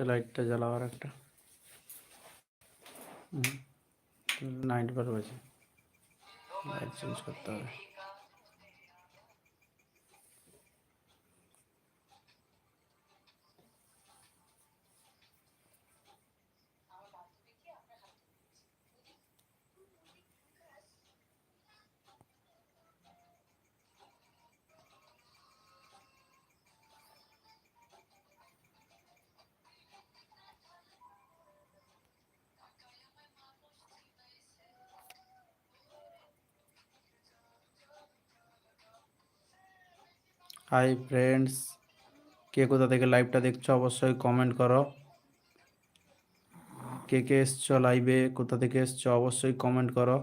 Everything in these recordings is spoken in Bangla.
সে লাইটটা জ্বালাও আর একটা নাইট বাল্ব আছে লাইট চেঞ্জ করতে হবে হাই ফ্রেন্ডস কে কোথা থেকে লাইভটা দেখছ অবশ্যই কমেন্ট করো। কে কে এসছো লাইভে কোথা থেকে এসছো অবশ্যই কমেন্ট করো।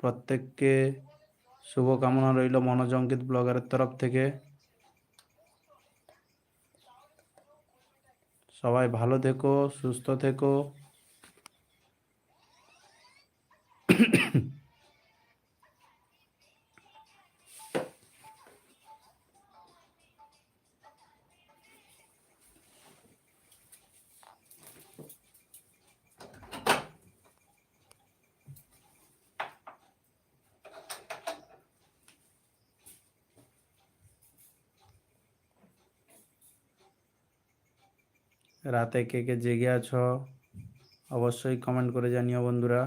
প্রত্যেককে শুভকামনা রইল মনোজ অঙ্কিত ব্লগারের তরফ থেকে। সবাই ভালো থেকো, সুস্থ থেকো। রাতে কে কে জেগে আছো অবশ্যই কমেন্ট করে জানিও বন্ধুরা।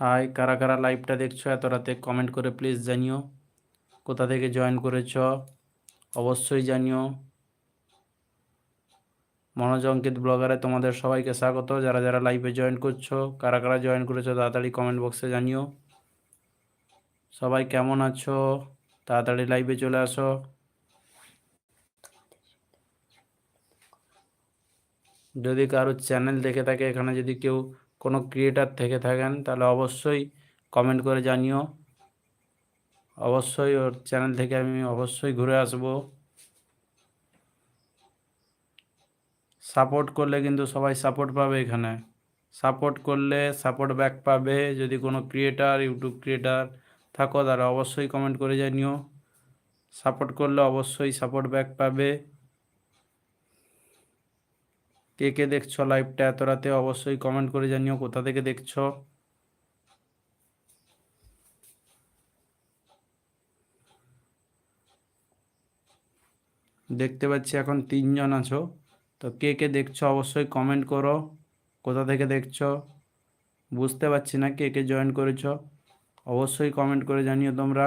হাই, কারা কারা লাইভটা দেখছ এত রাতে কমেন্ট করে প্লিজ জানিও। কোথা থেকে জয়েন করেছ? অবশ্যই জানিও। মনোজ অঙ্কিত ব্লগারে তোমাদের সবাইকে স্বাগত। যারা যারা লাইভে জয়েন করছ, কারা কারা জয়েন করেছ, তাড়াতাড়ি কমেন্ট বক্সে জানিও। সবাই কেমন আছো? তাড়াতাড়ি লাইভে চলে আসো। যদি কারও চ্যানেল দেখে থাকে, এখানে যদি কেউ কোনো ক্রিয়েটার থেকে থাকেন, তাহলে অবশ্যই কমেন্ট করে জানিও। অবশ্যই ওর চ্যানেল থেকে আমি অবশ্যই ঘুরে আসব। সাপোর্ট করলে কিন্তু সবাই সাপোর্ট পাবে এখানে। সাপোর্ট করলে সাপোর্ট ব্যাক পাবে। যদি কোনো ক্রিয়েটার ইউটিউব ক্রিয়েটার থাকো, তারা অবশ্যই কমেন্ট করে জানিও। সাপোর্ট করলে অবশ্যই সাপোর্ট ব্যাক পাবে। কে কে দেখছ লাইভটা এত রাতে অবশ্যই কমেন্ট করে জানিও, কোথা থেকে দেখছ? দেখতে পাচ্ছি এখন তিনজন আছো, তো কে কে দেখছ অবশ্যই কমেন্ট করো, কোথা থেকে দেখছ? বুঝতে পারছি না কে কে জয়েন করেছ, অবশ্যই কমেন্ট করে জানিও তোমরা।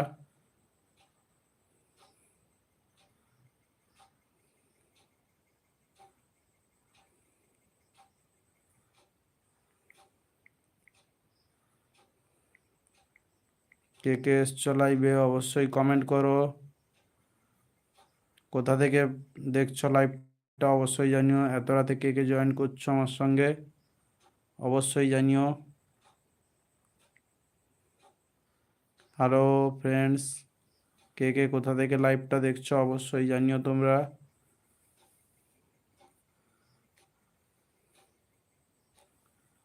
কে কে লাইভে অবশ্যই কমেন্ট করো। কোথা থেকে দেখছ লাইভটা অবশ্যই জানিও। এত রাতে কে কে জয়েন করছ আমার সঙ্গে অবশ্যই জানিও। হ্যালো ফ্রেন্ডস কে কে কোথা থেকে লাইভটা দেখছ অবশ্যই জানিও তোমরা।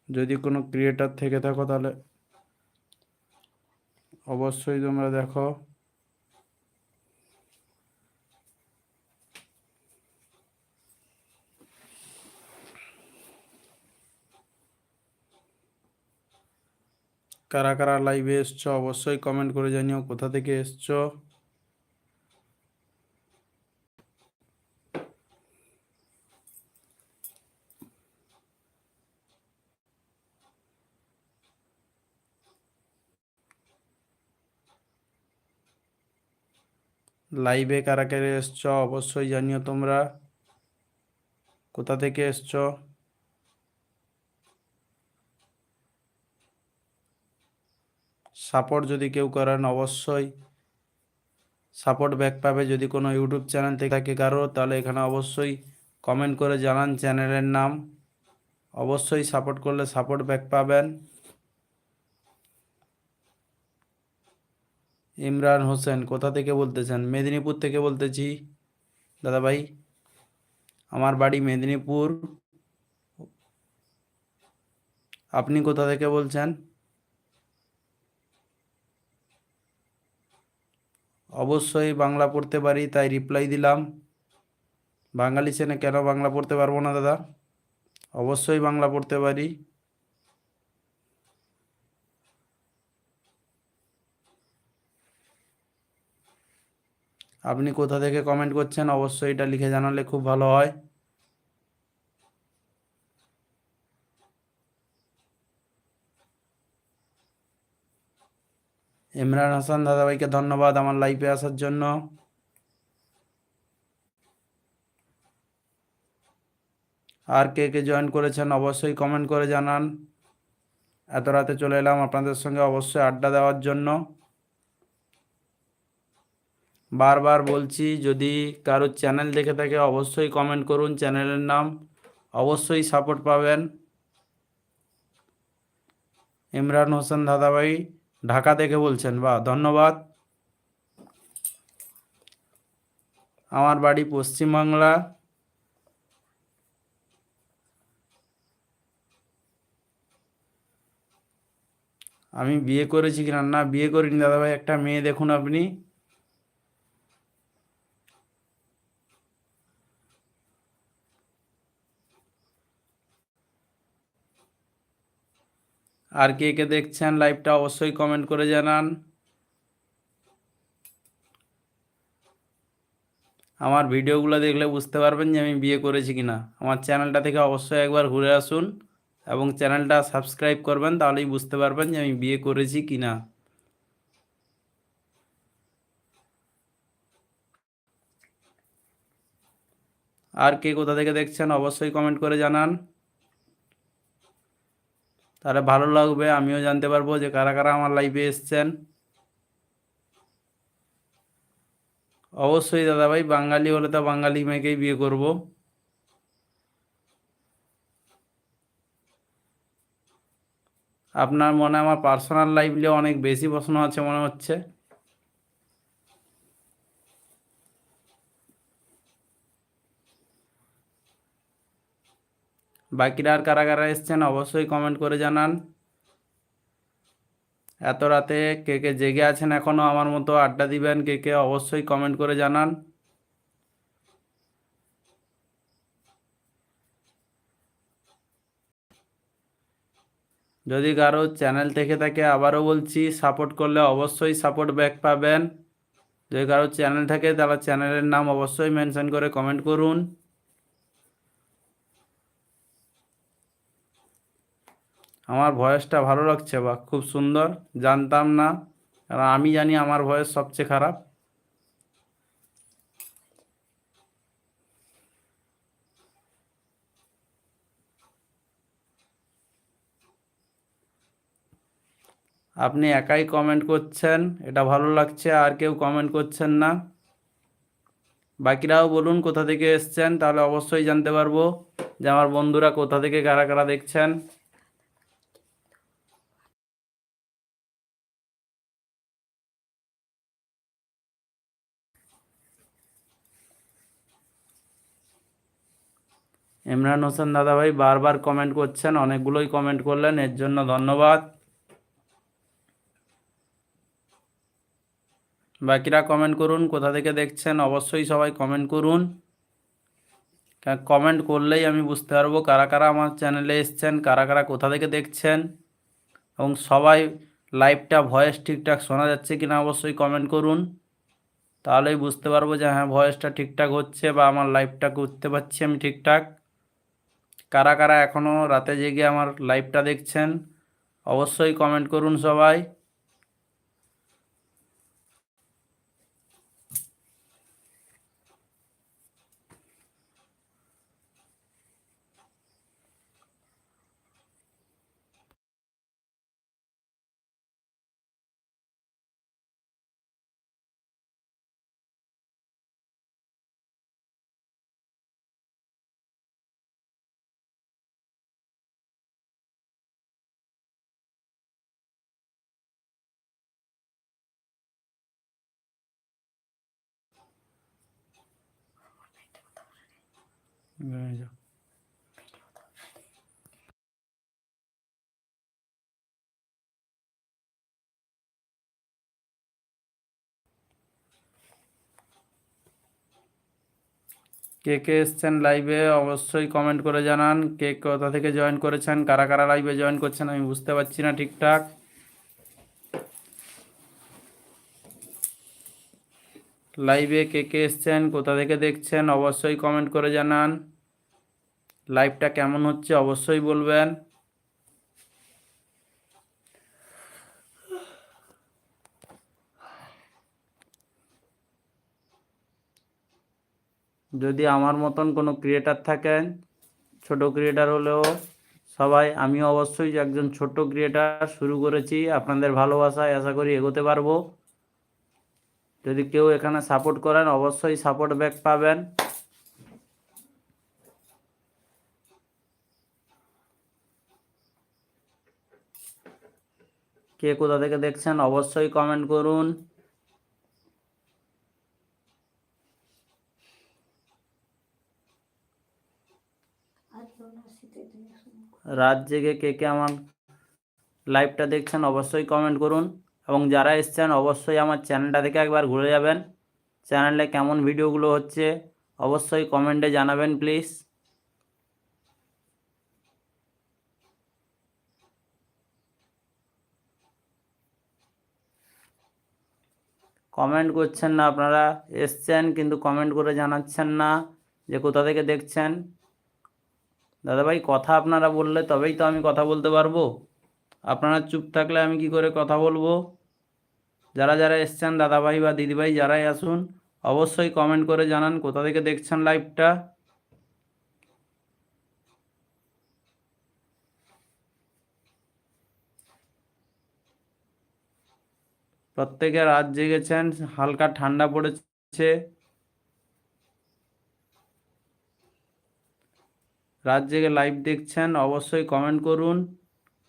যদি কোনো ক্রিয়েটার থেকে থাকো তাহলে অবশ্যই তোমরা দেখো। কারা কারা লাইভে এসছো অবশ্যই কমেন্ট করে জানিও কোথা থেকে এসছো। লাইভে কারা কারা এসছ? অবশ্যই জানিও তোমরা। কোথা থেকে এসছ? সাপোর্ট যদি কেউ করেন, অবশ্যই সাপোর্ট ব্যাক পাবে। যদি কোনো ইউটিউব চ্যানেল থেকে থাকে কারও, তাহলে এখানে অবশ্যই কমেন্ট করে জানান চ্যানেলের নাম। অবশ্যই সাপোর্ট করলে সাপোর্ট ব্যাক পাবেন। ইমরান হোসেন, কোথা থেকে বলতেছেন? মেদিনীপুর থেকে বলতেছি। দাদা ভাই আমার বাড়ি মেদিনীপুর। আপনি কোথা থেকে বলছেন? অবশ্যই বাংলা পড়তে পারি, তাই রিপ্লাই দিলাম। বাঙালি ছেলে কেন বাংলা পড়তে পারব না, দাদা? অবশ্যই বাংলা পড়তে পারি। আপনি কোথা থেকে কমেন্ট করছেন, অবশ্যই এটা লিখে জানালে খুব ভালো হয়। ইমরান হাসান দাদাভাইকে ধন্যবাদ আমার লাইভে আসার জন্য। আর কে কে জয়েন করেছেন, অবশ্যই কমেন্ট করে জানান। এত রাতে চলে এলাম আপনাদের সঙ্গে অবশ্যই আড্ডা দেওয়ার জন্য। বারবার বলছি, যদি কারোর চ্যানেল দেখে থাকে, অবশ্যই কমেন্ট করুন। চ্যানেলের নাম অবশ্যই সাপোর্ট পাবেন। ইমরান হোসেন দাদাভাই, ঢাকা থেকে বলছেন বা ধন্যবাদ। আমার বাড়ি পশ্চিমবাংলা আমি বিয়ে করেছি কিনা না, বিয়ে করিনি দাদাভাই। একটা মেয়ে দেখুন আপনি। আর কে কে দেখছেন লাইভটা অবশ্যই কমেন্ট করে জানান। আমার ভিডিওগুলো দেখলে বুঝতে পারবেন যে আমি বিয়ে করেছি কিনা। আমার চ্যানেলটা থেকে অবশ্যই একবার ঘুরে আসুন এবং চ্যানেলটা সাবস্ক্রাইব করবেন, তাহলেই বুঝতে পারবেন যে আমি বিয়ে করেছি কিনা। আর কে কোথা থেকে দেখছেন অবশ্যই কমেন্ট করে জানান। তাহলে ভালো লাগবে, আমিও জানতে পারব যে কারা কারা আমার লাইভে এসছেন। অবশ্যই দাদা ভাই, বাঙালি হলে তো বাঙালি মেয়েকেই বিয়ে করব। আপনার মনে আমার পার্সোনাল লাইফ নিয়ে অনেক বেশি প্রশ্ন আছে মনে হচ্ছে। বাকিরা আর কারা কারা এসছেন অবশ্যই কমেন্ট করে জানান। এত রাতে কে কে জেগে আছেন এখনও আমার মতো আড্ডা দিবেন, কে কে অবশ্যই কমেন্ট করে জানান। যদি কারও চ্যানেল থেকে থাকে আবারও বলছি সাপোর্ট করলে অবশ্যই সাপোর্ট ব্যাক পাবেন। যদি কারও চ্যানেল থাকে তাহলে চ্যানেলের নাম অবশ্যই মেনশন করে কমেন্ট করুন। আমার ভয়েসটা ভালো লাগছে বা খুব সুন্দর, জানতাম না। কারণ আমি জানি আমার ভয়েস সবচেয়ে খারাপ। আপনি একাই কমেন্ট করছেন, এটা ভালো লাগছে, আর কেউ কমেন্ট করছেন না। বাকিরাও বলুন কোথা থেকে এসছেন, তাহলে অবশ্যই জানতে পারব যে আমার বন্ধুরা কোথা থেকে কারা কারা দেখছেন। ইমরান হোসেন দাদাভাই বারবার কমেন্ট করছেন, অনেকগুলোই কমেন্ট করলেন, এর জন্য ধন্যবাদ। বাকিরা কমেন্ট করুন, কোথা থেকে দেখছেন অবশ্যই সবাই কমেন্ট করুন। কমেন্ট করলেই আমি বুঝতে পারব কারা কারা আমার চ্যানেলে এসছেন, কারা কারা কোথা থেকে দেখছেন। এবং সবাই লাইভটা ভয়েস ঠিকঠাক শোনা যাচ্ছে কিনা অবশ্যই কমেন্ট করুন। তাহলেই বুঝতে পারব যে হ্যাঁ ভয়েসটা ঠিকঠাক হচ্ছে বা আমার লাইভটা করতে পারছি আমি ঠিকঠাক। কারা কারা এখনও রাতে জেগে আমার লাইভটা দেখছেন অবশ্যই কমেন্ট করুন সবাই। কে কে এসছেন লাইভে অবশ্যই কমেন্ট করে জানান। কে কোথা থেকে জয়েন করেছেন? কারা কারা লাইভে জয়েন করছেন? আমি বুঝতে পারছি না ঠিকঠাক। লাইভে কে কে এসছেন, কোথা থেকে দেখছেন, অবশ্যই কমেন্ট করে জানান। লাইভটা কেমন হচ্ছে অবশ্যই বলবেন। যদি আমার মতন কোনো ক্রিয়েটার থাকেন, ছোট ক্রিয়েটার হলেও সবাই আমি অবশ্যই একজন ছোট ক্রিয়েটার শুরু করেছি। আপনাদের ভালোবাসায় আশা করি এগোতে পারব। যদি কেউ এখানে সাপোর্ট করেন, অবশ্যই সাপোর্ট ব্যাক পাবেন। কে কোথা থেকে দেখছেন, অবশ্যই কমেন্ট করুন। রাত জেগে কে কে আমার লাইভটা দেখছেন, অবশ্যই কমেন্ট করুন। এবং যারা এসছেন, অবশ্যই আমার চ্যানেলটা থেকে একবার ঘুরে যাবেন। চ্যানেলে কেমন ভিডিওগুলো হচ্ছে, অবশ্যই কমেন্টে জানাবেন, প্লিজ। কমেন্ট করছেন না আপনারা, এসছেন কিন্তু কমেন্ট করে জানাচ্ছেন না যে কোথা থেকে দেখছেন। দাদাভাই, কথা আপনারা বললে তবেই তো আমি কথা বলতে পারব। আপনারা চুপ থাকলে আমি কি করে কথা বলব? যারা যারা এসছেন দাদাভাই বা দিদিভাই যারাই আসুন, অবশ্যই কমেন্ট করে জানান কোথা থেকে দেখছেন লাইভটা প্রত্যেকে রাত জেগেছেন, হালকা ঠান্ডা পড়েছে। রাত জেগে লাইভ দেখছেন, অবশ্যই কমেন্ট করুন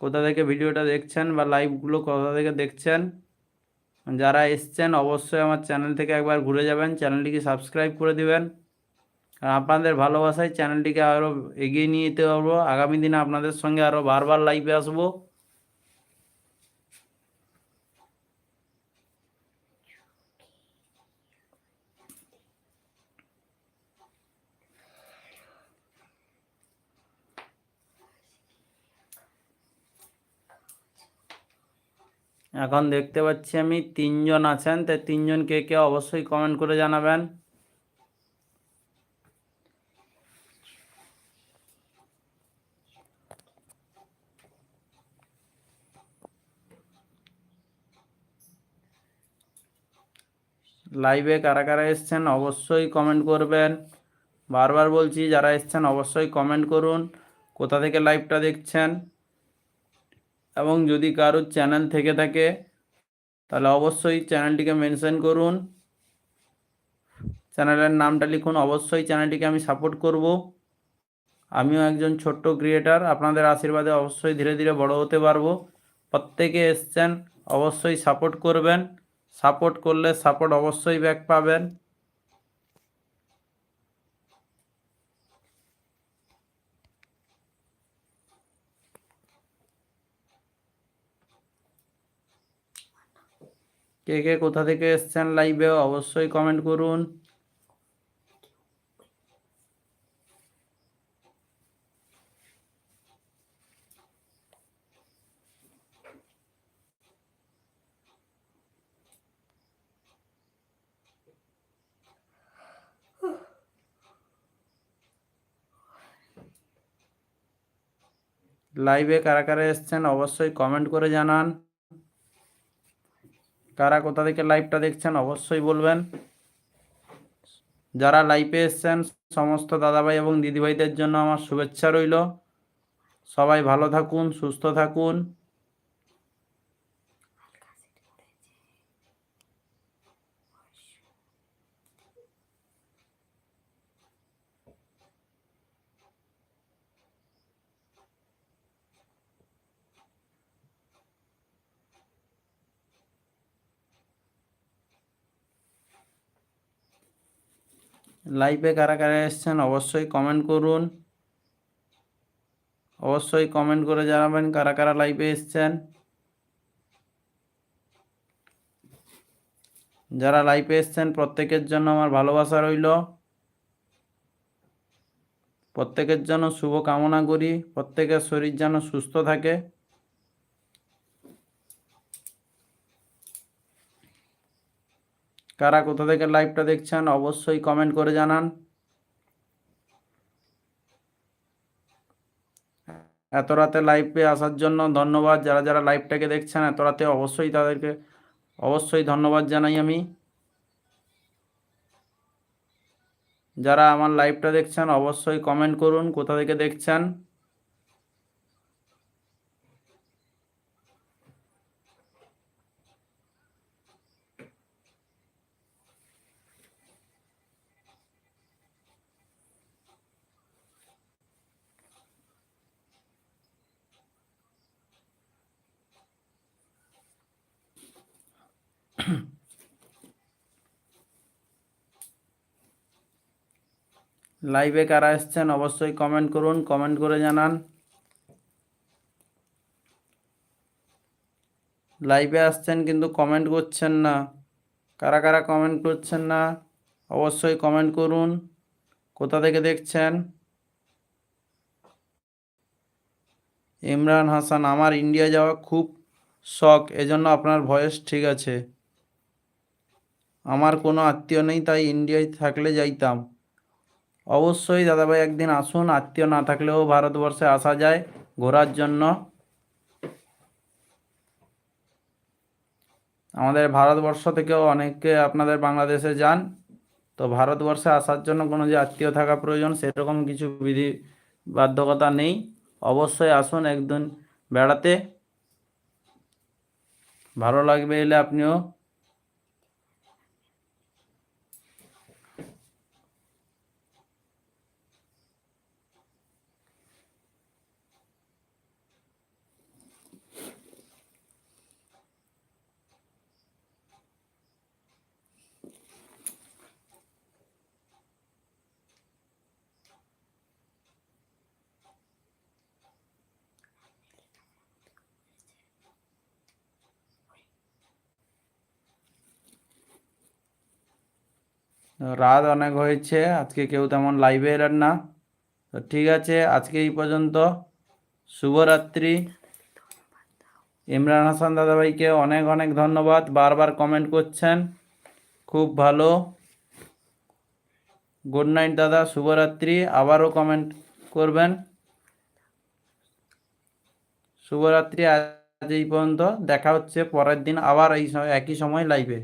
কোথা থেকে ভিডিওটা দেখছেন বা লাইভগুলো কোথা থেকে দেখছেন। যারা এসছেন অবশ্যই আমার চ্যানেল থেকে একবার ঘুরে যাবেন। চ্যানেলটিকে সাবস্ক্রাইব করে দিবেন। আর আপনাদের ভালোবাসায় চ্যানেলটিকে আরও এগিয়ে নিয়ে যেতে পারব। আগামী দিনে আপনাদের সঙ্গে আরও বারবার লাইভে আসব। এখন দেখতে পাচ্ছি আমি তিনজন আছেন তাই তিনজন কে কে অবশ্যই কমেন্ট করে জানাবেন। লাইভে কারা কারা এসছেন অবশ্যই কমেন্ট করবেন। বারবার বলছি, যারা এসছেন অবশ্যই কমেন্ট করুন। কোথা থেকে লাইভটা দেখছেন? এবং যদি কারোর চ্যানেল থেকে থাকে, তাহলে অবশ্যই চ্যানেলটিকে মেনশন করুন। চ্যানেলের নামটা লিখুন, অবশ্যই চ্যানেলটিকে আমি সাপোর্ট করব। আমিও একজন ছোট্ট ক্রিয়েটার আপনাদের আশীর্বাদে অবশ্যই ধীরে ধীরে বড় হতে পারব। প্রত্যেকে এসছেন, অবশ্যই সাপোর্ট করবেন। সাপোর্ট করলে সাপোর্ট অবশ্যই ব্যাক পাবেন। কে কে কোথা থেকে এসছেন লাইভে অবশ্যই কমেন্ট করুন। লাইভে কারা কারা এসছেন অবশ্যই কমেন্ট করে জানান। কারা কোথা থেকে লাইভটা দেখছেন অবশ্যই বলবেন। যারা লাইভে এসছেন, সমস্ত দাদাভাই এবং দিদিভাইদের জন্য আমার শুভেচ্ছা রইল। সবাই ভালো থাকুন, সুস্থ থাকুন। লাইভে কারা কারা এসছেন অবশ্যই কমেন্ট করুন। অবশ্যই কমেন্ট করে জানাবেন কারা কারা লাইভে এসছেন। যারা লাইভে এসছেন, প্রত্যেকের জন্য আমার ভালোবাসা রইল। প্রত্যেকের জন্য শুভ কামনা করি। প্রত্যেকের শরীর যেন সুস্থ থাকে। কারা কোথা থেকে লাইভটা দেখছেন, অবশ্যই কমেন্ট করে জানান। এত রাতে লাইভে আসার জন্য ধন্যবাদ। যারা যারা লাইভটাকে দেখছেন এত রাতে অবশ্যই তাদেরকে, অবশ্যই ধন্যবাদ জানাই আমি। যারা আমার লাইভটা দেখছেন, অবশ্যই কমেন্ট করুন কোথা থেকে দেখছেন। লাইভে কারা এসছেন অবশ্যই কমেন্ট করুন কমেন্ট করে জানান। লাইভে আসছেন কিন্তু কমেন্ট করছেন না। কারা কারা কমেন্ট করছেন না, অবশ্যই কমেন্ট করুন। কোথা থেকে দেখছেন? ইমরান হাসান, আমার ইন্ডিয়া যাওয়া খুব শখ, এজন্য আপনার ভয়েস ঠিক আছে। আমার কোনো আত্মীয় নেই, তাই ইন্ডিয়ায় থাকলে যাইতাম। অবশ্যই দাদাভাই একদিন আসুন, আত্মীয় না থাকলেও ভারতবর্ষে আসা যায় ঘোরার জন্য। আমাদের ভারতবর্ষ থেকেও অনেকে আপনাদের বাংলাদেশে যান, তো ভারতবর্ষে আসার জন্য কোনো যে আত্মীয় থাকা প্রয়োজন সেরকম কিছু বিধি বাধ্যকতা নেই। অবশ্যই আসুন একদিন বেড়াতে। ভালো লাগবে এলে আপনিও রাত অনেক হয়েছে, আজকে কেউ তেমন লাইভে এলেন না। তো ঠিক আছে, আজকে এই পর্যন্ত। শুভরাত্রি। ইমরান হাসান দাদাভাইকে অনেক অনেক ধন্যবাদ, বারবার কমেন্ট করছেন। খুব ভালো। গুড নাইট দাদা, শুভরাত্রি। আবারও কমেন্ট করবেন। শুভরাত্রি, আজ এই পর্যন্ত। দেখা হচ্ছে পরের দিন আবার এই একই সময় লাইভে